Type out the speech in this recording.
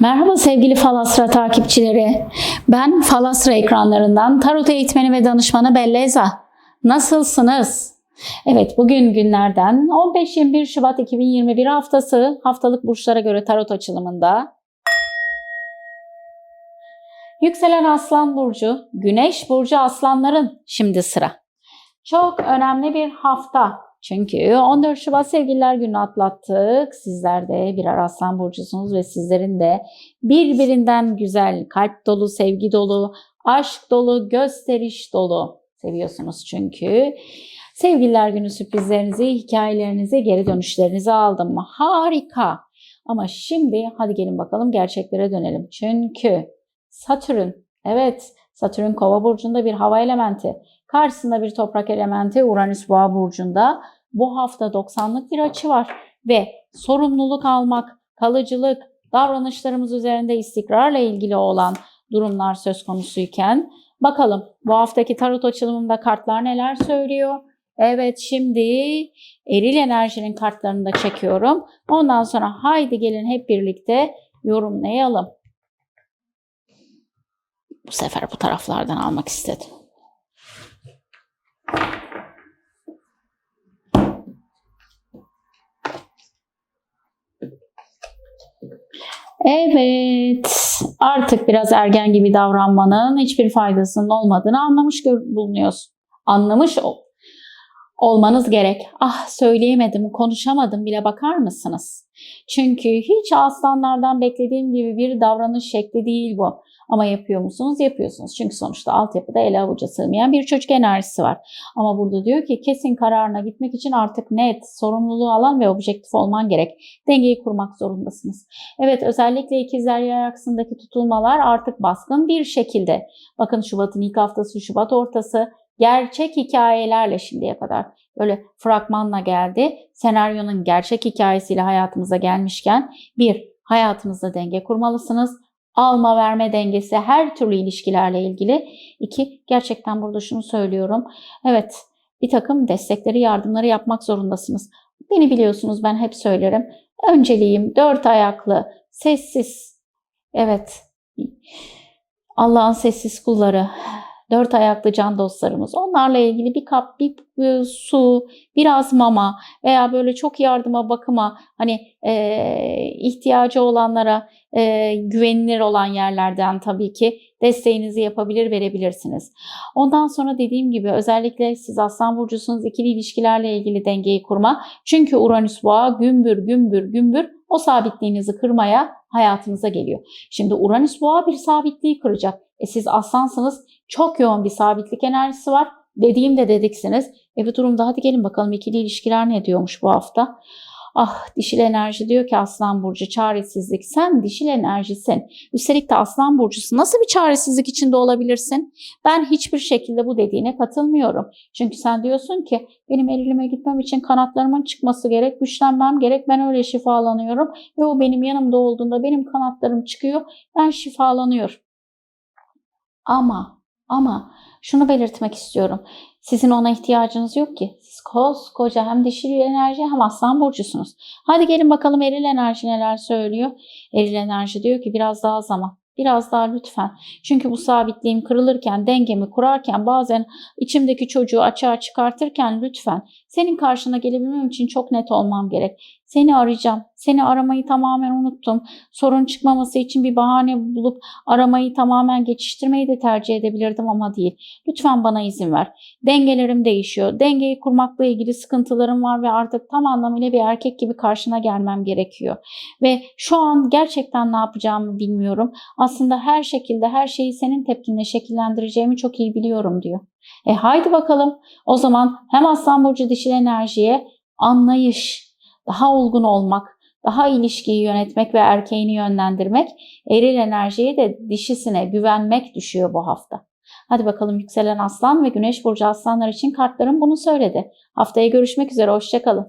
Merhaba sevgili Falasra takipçileri. Ben Falasra ekranlarından tarot eğitmeni ve danışmanı Belleza. Nasılsınız? Evet bugün günlerden 15-21 Şubat 2021 haftası haftalık burçlara göre tarot açılımında Yükselen Aslan Burcu, Güneş Burcu Aslanların şimdi sıra. Çok önemli bir hafta. Çünkü 14 Şubat Sevgililer Günü atlattık. Sizler de birer aslan burcusunuz ve sizlerin de birbirinden güzel, kalp dolu, sevgi dolu, aşk dolu, gösteriş dolu seviyorsunuz çünkü. Sevgililer Günü sürprizlerinizi, hikayelerinizi, geri dönüşlerinizi aldım. Harika. Ama şimdi hadi gelin bakalım gerçeklere dönelim. Çünkü Satürn, evet Satürn kova burcunda bir hava elementi. Karşısında bir toprak elementi Uranüs boğa burcunda. Bu hafta 90'lık bir açı var ve sorumluluk almak, kalıcılık, davranışlarımız üzerinde istikrarla ilgili olan durumlar söz konusuyken bakalım bu haftaki tarot açılımında kartlar neler söylüyor? Evet şimdi eril enerjinin kartlarını da çekiyorum. Ondan sonra haydi gelin hep birlikte yorumlayalım. Bu sefer bu taraflardan almak istedim. Evet, artık biraz ergen gibi davranmanın hiçbir faydasının olmadığını anlamış bulunuyorsun. Anlamış olmanız gerek. Ah söyleyemedim, konuşamadım bile bakar mısınız? Çünkü hiç aslanlardan beklediğim gibi bir davranış şekli değil bu. Ama yapıyor musunuz? Yapıyorsunuz. Çünkü sonuçta altyapıda ele avuca sığmayan bir çocuk enerjisi var. Ama burada diyor ki kesin kararına gitmek için artık net, sorumluluğu alan ve objektif olman gerek. Dengeyi kurmak zorundasınız. Evet özellikle ikizler yay aksındaki tutulmalar artık baskın bir şekilde. Bakın Şubat'ın ilk haftası, Şubat ortası gerçek hikayelerle şimdiye kadar böyle fragmanla geldi. Senaryonun gerçek hikayesiyle hayatımıza gelmişken bir, hayatınızda denge kurmalısınız. Alma verme dengesi her türlü ilişkilerle ilgili. İki, gerçekten burada şunu söylüyorum. Evet bir takım destekleri, yardımları yapmak zorundasınız. Beni biliyorsunuz ben hep söylerim. Önceliğim dört ayaklı, sessiz. Evet. Allah'ın sessiz kulları, dört ayaklı can dostlarımız. Onlarla ilgili bir kap, bir e, su, biraz mama veya böyle çok yardıma, bakıma hani e, ihtiyacı olanlara e, güvenilir olan yerlerden tabii ki desteğinizi yapabilir, verebilirsiniz. Ondan sonra dediğim gibi özellikle siz Aslan Burcusunuz ikili ilişkilerle ilgili dengeyi kurma. Çünkü Uranüs boğa gümbür gümbür gümbür o sabitliğinizi kırmaya hayatınıza geliyor. Şimdi Uranüs boğa bir sabitliği kıracak. E siz aslansınız çok yoğun bir sabitlik enerjisi var. Dediğimde dediksiniz. E bu durumda hadi gelin bakalım ikili ilişkiler ne diyormuş bu hafta. Ah dişil enerji diyor ki Aslan Burcu çaresizlik. Sen dişil enerjisin. Üstelik de Aslan Burcusu nasıl bir çaresizlik içinde olabilirsin? Ben hiçbir şekilde bu dediğine katılmıyorum. Çünkü sen diyorsun ki benim erilime gitmem için kanatlarımın çıkması gerek, güçlenmem gerek. Ben öyle şifalanıyorum ve o benim yanımda olduğunda benim kanatlarım çıkıyor. Ben şifalanıyorum. Ama ama şunu belirtmek istiyorum. Sizin ona ihtiyacınız yok ki. Siz koskoca hem dişil enerji hem aslan burcusunuz. Hadi gelin bakalım eril enerji neler söylüyor. Eril enerji diyor ki biraz daha zaman. Biraz daha lütfen. Çünkü bu sabitliğim kırılırken, dengemi kurarken, bazen içimdeki çocuğu açığa çıkartırken lütfen senin karşına gelebilmem için çok net olmam gerek. Seni arayacağım. Seni aramayı tamamen unuttum. Sorun çıkmaması için bir bahane bulup aramayı tamamen geçiştirmeyi de tercih edebilirdim ama değil. Lütfen bana izin ver. Dengelerim değişiyor. Dengeyi kurmakla ilgili sıkıntılarım var ve artık tam anlamıyla bir erkek gibi karşına gelmem gerekiyor. Ve şu an gerçekten ne yapacağımı bilmiyorum. Aslında her şekilde her şeyi senin tepkinle şekillendireceğimi çok iyi biliyorum diyor. E haydi bakalım. O zaman hem Aslan Burcu dişil enerjiye anlayış, daha olgun olmak, daha ilişkiyi yönetmek ve erkeğini yönlendirmek, eril enerjiye de dişisine güvenmek düşüyor bu hafta. Hadi bakalım yükselen aslan ve güneş burcu aslanlar için kartlarım bunu söyledi. Haftaya görüşmek üzere, hoşçakalın.